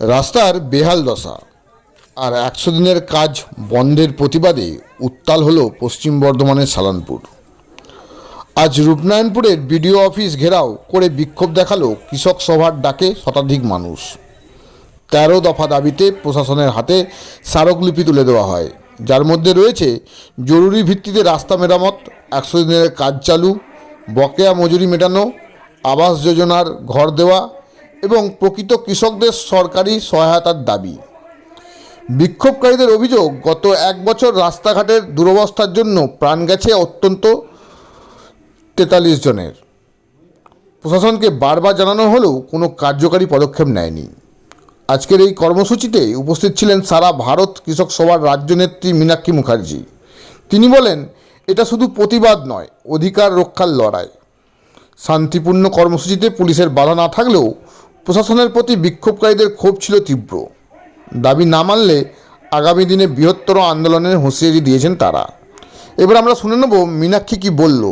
রাস্তার বেহাল দশা। আর একশো দিনের কাজ বন্ধের প্রতিবাদে উত্তাল হলো পশ্চিম বর্ধমানের সালানপুর। আজ রূপনারায়ণপুরের বিডিও অফিস ঘেরাও করে বিক্ষোভ দেখাল কৃষক সভার ডাকে শতাধিক মানুষ। তেরো দফা দাবিতে প্রশাসনের হাতে স্মারকলিপি তুলে দেওয়া হয়। যার মধ্যে রয়েছে, জরুরি ভিত্তিতে রাস্তা মেরামত, একশো দিনের কাজ চালু, বকেয়া মজুরি মেটানো, আবাস যোজনার ঘর দেওয়া এবং প্রকৃত কৃষকদের সরকারি সহায়তার দাবি। বিক্ষোভকারীদের অভিযোগ, গত এক বছর রাস্তাঘাটের দুরবস্থার জন্য প্রাণ গেছে অত্যন্ত তেতাল্লিশ জনের। প্রশাসনকে বারবার জানানো হলেও কোনো কার্যকারী পদক্ষেপ নেয়নি। আজকের এই কর্মসূচিতে উপস্থিত ছিলেন সারা ভারত কৃষক সভার রাজ্য নেত্রী মীনাক্ষী মুখার্জি। তিনি বলেন, এটা শুধু প্রতিবাদ নয়, অধিকার রক্ষার লড়াই। শান্তিপূর্ণ কর্মসূচিতে পুলিশের বাধা না থাকলেও প্রশাসনের প্রতি বিক্ষোভকারীদের ক্ষোভ ছিল তীব্র। দাবি না মানলে আগামী দিনে বৃহত্তর আন্দোলনের হুঁশিয়ারি দিয়েছেন তারা। এবার আমরা শুনে নেব মীনাক্ষী কি বলল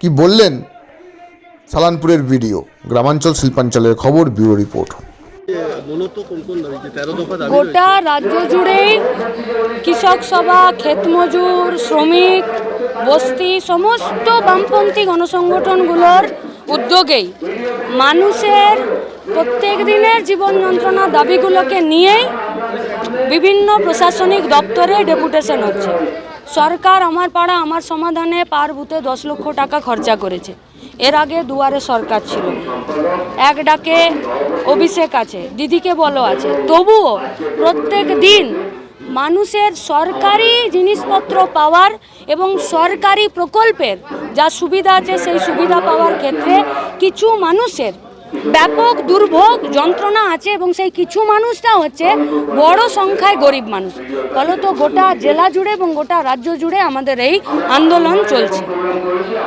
কি বললেন সালানপুরের ভিডিও গ্রামাঞ্চল শিল্পাঞ্চলের খবর ব্যুরো রিপোর্ট। মূলত কোন কোন দাবি? যে তেরো দফা দাবি গোটা রাজ্য জুড়েই কৃষক সভা ক্ষেতমজুর শ্রমিক বস্তি সমস্ত বামপন্থী গণসংগঠনগুলোর উদ্যোগেই মানুষের প্রত্যেক দিনের জীবন যন্ত্রণা দাবিগুলোকে নিয়েই বিভিন্ন প্রশাসনিক দপ্তরে ডেপুটেশন হচ্ছে। সরকার আমার পাড়া আমার সমাধানে পার বুথে দশ লক্ষ টাকা খরচা করেছে। এর আগে দুয়ারে সরকার ছিল। এক ডাকে অভিষেক আছে, দিদিকে বলো আছে। তবুও প্রত্যেক দিন মানুষের সরকারি জিনিসপত্র পাওয়ার এবং সরকারি প্রকল্পের যা সুবিধা আছে, সেই সুবিধা পাওয়ার ক্ষেত্রে কিছু মানুষের ব্যাপক দুর্ভোগ যন্ত্রণা আছে এবং সেই কিছু মানুষটা হচ্ছে বড় সংখ্যায় গরিব মানুষ। ফলত গোটা জেলা জুড়ে এবং গোটা রাজ্য জুড়ে আমাদের এই আন্দোলন চলছে।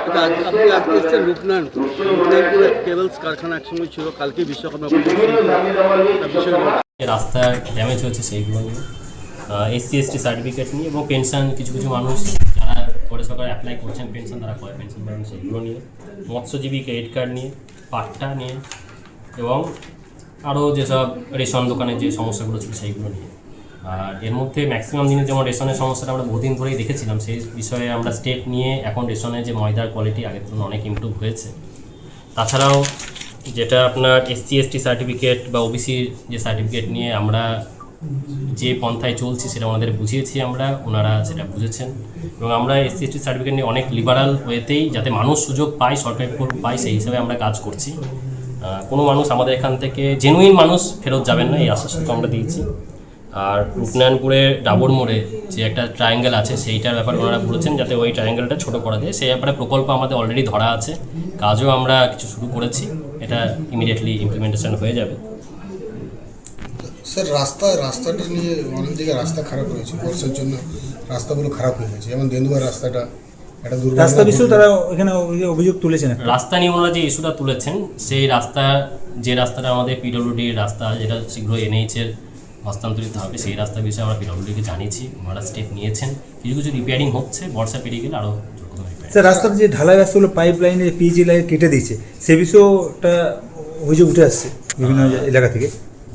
এটা আজ- আপনি আজকে এসেছেন রূপনারায়ণপুর রূপনারায়ণপুরে কেবলস কারখানা একসঙ্গে ছিল কালকে বিশ্বকর্মা পুজো ছিল। তার বিষয়গুলো যে রাস্তা ড্যামেজ হয়েছে সেইগুলো নিয়ে। এসসি এসটি সার্টিফিকেট নিয়ে এবং পেনশন কিছু কিছু মানুষ পরে সরকার অ্যাপ্লাই করছেন পেনশন তারা করে পেনশন পাবেন সেইগুলো নিয়ে। মৎস্যজীবী ক্রেডিট কার্ড নিয়ে, পাট্টা নিয়ে, এবং আরও যেসব রেশন দোকানের যে সমস্যাগুলো ছিল সেইগুলো নিয়ে। আর এর মধ্যে ম্যাক্সিমাম দিনে যেমন রেশনের সমস্যাটা আমরা বহুদিন ধরেই দেখেছিলাম, সেই বিষয়ে আমরা স্টেপ নিয়ে এখন রেশনের যে ময়দার কোয়ালিটি আগের তুলনায় অনেক ইমপ্রুভ হয়েছে। তাছাড়াও যেটা আপনার এসসি এসটি সার্টিফিকেট বা ওবিসির যে সার্টিফিকেট নিয়ে আমরা যে পন্থায় চলছি সেটা ওনাদের বুঝিয়েছি আমরা, ওনারা সেটা বুঝেছেন। এবং আমরা এসসি এসটি সার্টিফিকেট নিয়ে অনেক লিবারাল ওয়েতেই যাতে মানুষ সুযোগ পায়, সরকারি পায়, সেই হিসাবে আমরা কাজ করছি। কোনো মানুষ আমাদের এখান থেকে জেনুইন মানুষ ফেরত যাবেন না, এই আশ্বাসটুকু আমরা দিয়েছি। আর রূপনারায়ণপুরে ডাবর মোড়ে যে একটা ট্রায়াঙ্গেল আছে, সেইটার ব্যাপারে ওনারা বলেছেন যাতে ওই ট্রায়াঙ্গেলটা ছোট করা যায়। সেই ব্যাপারে প্রকল্প আমাদের অলরেডি ধরা আছে। কাজও আমরা কিছু শুরু করেছি। এটা ইমিডিয়েটলি ইমপ্লিমেন্টেশন হয়ে যাবে। স্যার রাস্তা রাস্তাটা নিয়ে অনেক জায়গায় রাস্তা খারাপ হয়েছে বর্ষার জন্য রাস্তাগুলো খারাপ হয়ে গেছে। যেমন দেন্দুয়ার রাস্তাটা একটা রাস্তা বিষয়ে তারা এখানে অভিযোগ তুলেছেন রাস্তা নিয়ে ওনারা যে ইস্যুটা তুলেছেন। সেই রাস্তা যে রাস্তাটা আমাদের পিডব্লিউডির রাস্তা যেটা শীঘ্রই এনএইচের হস্তান্তরিত হবে সেই রাস্তার বিষয়ে আমরা পিডব্লিউডিকে জানিয়েছি ওনারা স্টেপ নিয়েছেন। কিছু কিছু রিপেয়ারিং হচ্ছে বর্ষা পেরিয়ে গেলে আরও স্যার রাস্তার যে ঢালাই রাস্তাগুলো পাইপ লাইনে পিজি লাইন কেটে দিয়েছে সে বিষয়েটা অভিযোগ উঠে আসছে বিভিন্ন এলাকা থেকে।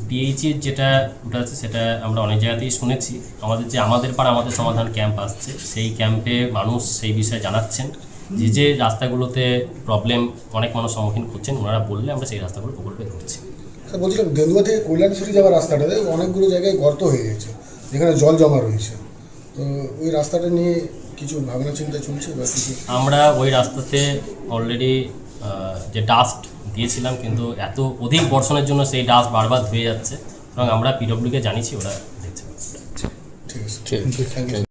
পিএইচের যেটা ওটা আছে সেটা আমরা অনেক জায়গাতেই শুনেছি। আমাদের যে আমাদের পাড়া আমাদের সমাধান ক্যাম্প আসছে। সেই ক্যাম্পে মানুষ সেই বিষয়ে জানাচ্ছেন যে যে রাস্তাগুলোতে প্রবলেম অনেক মানুষ সম্মুখীন করছেন ওনারা বললে আমরা সেই রাস্তাগুলো প্রকল্পে ধরছি। স্যার বলছিলাম দেন্দুয়া থেকে কল্যাণেশ্বরী যাওয়ার রাস্তাটাতে অনেকগুলো জায়গায় গর্ত হয়ে গেছে যেখানে জল জমা রয়েছে। তো ওই রাস্তাটা নিয়ে কিছু ভাবনা চিন্তা চলছে বা কিছু? আমরা ওই রাস্তাতে অলরেডি যে ডাস্ট দিয়েছিলাম, কিন্তু এত অধিক বর্ষণের জন্য সেই ডাস্ট বারবার ধুয়ে যাচ্ছে। এবং আমরা পিডব্লিউকে জানিয়েছি, ওরা দেখছে। ঠিক আছে।